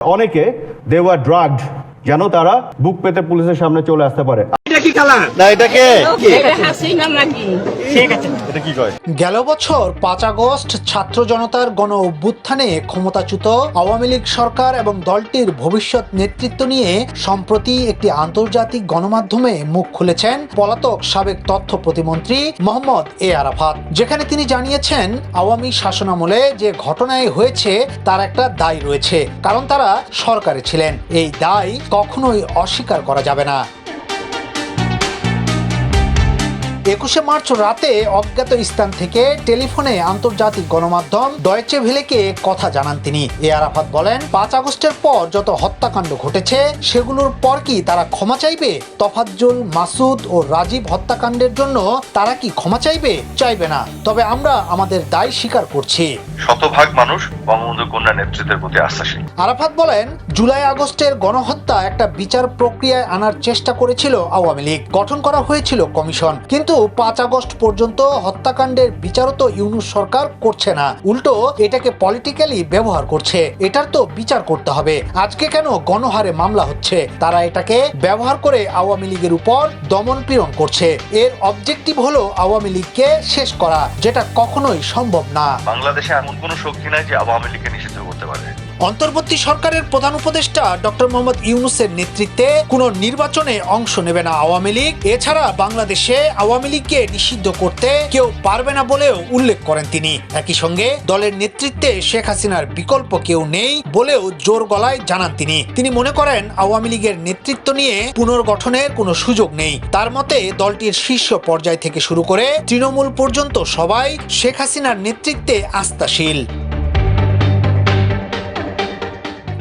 অনেকে দেওয়া ড্রাগড যেন তারা বুক পেতে পুলিশের সামনে চলে আসতে পারে। না এটাকে গেল বছর পাঁচ আগস্ট ছাত্র জনতার গণ অভ্যুত্থানে ক্ষমতাচ্যুত আওয়ামী লীগ সরকার এবং দলটির ভবিষ্যৎ নেতৃত্ব নিয়ে সম্প্রতি একটি আন্তর্জাতিক গণমাধ্যমে মুখ খুলেছেন পলাতক সাবেক তথ্য প্রতিমন্ত্রী মোহাম্মদ এ আরাফাত। যেখানে তিনি জানিয়েছেন আওয়ামী শাসনামলে যে ঘটনায় হয়েছে তার একটা দায় রয়েছে কারণ তারা সরকারে ছিলেন। এই দায় কখনোই অস্বীকার করা যাবে না। একুশে মার্চ রাতে অজ্ঞাত স্থান থেকে টেলিফোনে আন্তর্জাতিক গণমাধ্যম ডয়েচে ভেলেকে কথা জানান তিনি। এ আরাফাত বলেন পাঁচ আগস্টের পর যত হত্যাকাণ্ড ঘটেছে সেগুলোর পর কি তারা ক্ষমা চাইবে? তফাজ্জুল মাসুদ ও রাজীব হত্যাকাণ্ডের জন্য তারা কি ক্ষমা চাইবে? চাইবে না। তবে আমরা আমাদের দায় স্বীকার করছি। শতভাগ মানুষ বঙ্গবন্ধু কন্যা নেতৃত্বের প্রতি আস্থাশীল। আরাফাত বলেন জুলাই আগস্টের গণহত্যা একটা বিচার প্রক্রিয়ায় আনার চেষ্টা করেছিল আওয়ামী লীগ। গঠন করা হয়েছিল কমিশন। কিন্তু পাঁচ আগস্ট পর্যন্ত হত্যাকাণ্ডের বিচারও তো ইউনুস সরকার করছে না। উল্টো, এটাকে পলিটিক্যালি ব্যবহার করছে। এটার তো বিচার করতে হবে। আজকে কেন গণহারে মামলা হচ্ছে? তারা এটাকে ব্যবহার করে আওয়ামী লীগের উপর দমন পীড়ন করছে। এর অবজেক্টিভ হলো আওয়ামী লীগকে শেষ করা, যেটা কখনোই সম্ভব না। বাংলাদেশে এমন কোনো শক্তি নাই যে আওয়ামী লীগকে নিষিদ্ধ করতে পারে। অন্তর্বর্তী সরকারের প্রধান উপদেষ্টা ডক্টর মোহাম্মদ ইউনুসের নেতৃত্বে কোনো নির্বাচনে অংশ নেবে না আওয়ামী লীগ। এছাড়া বাংলাদেশে আওয়ামী লীগকে নিষিদ্ধ করতে কেউ পারবে না বলেও উল্লেখ করেন তিনি। একই সঙ্গে দলের নেতৃত্বে শেখ হাসিনার বিকল্প কেউ নেই বলেও জোর গলায় জানান তিনি। তিনি মনে করেন আওয়ামী লীগের নেতৃত্ব নিয়ে পুনর্গঠনের কোনো সুযোগ নেই। তার মতে, দলটির শীর্ষ পর্যায় থেকে শুরু করে তৃণমূল পর্যন্ত সবাই শেখ হাসিনার নেতৃত্বে আস্থাশীল।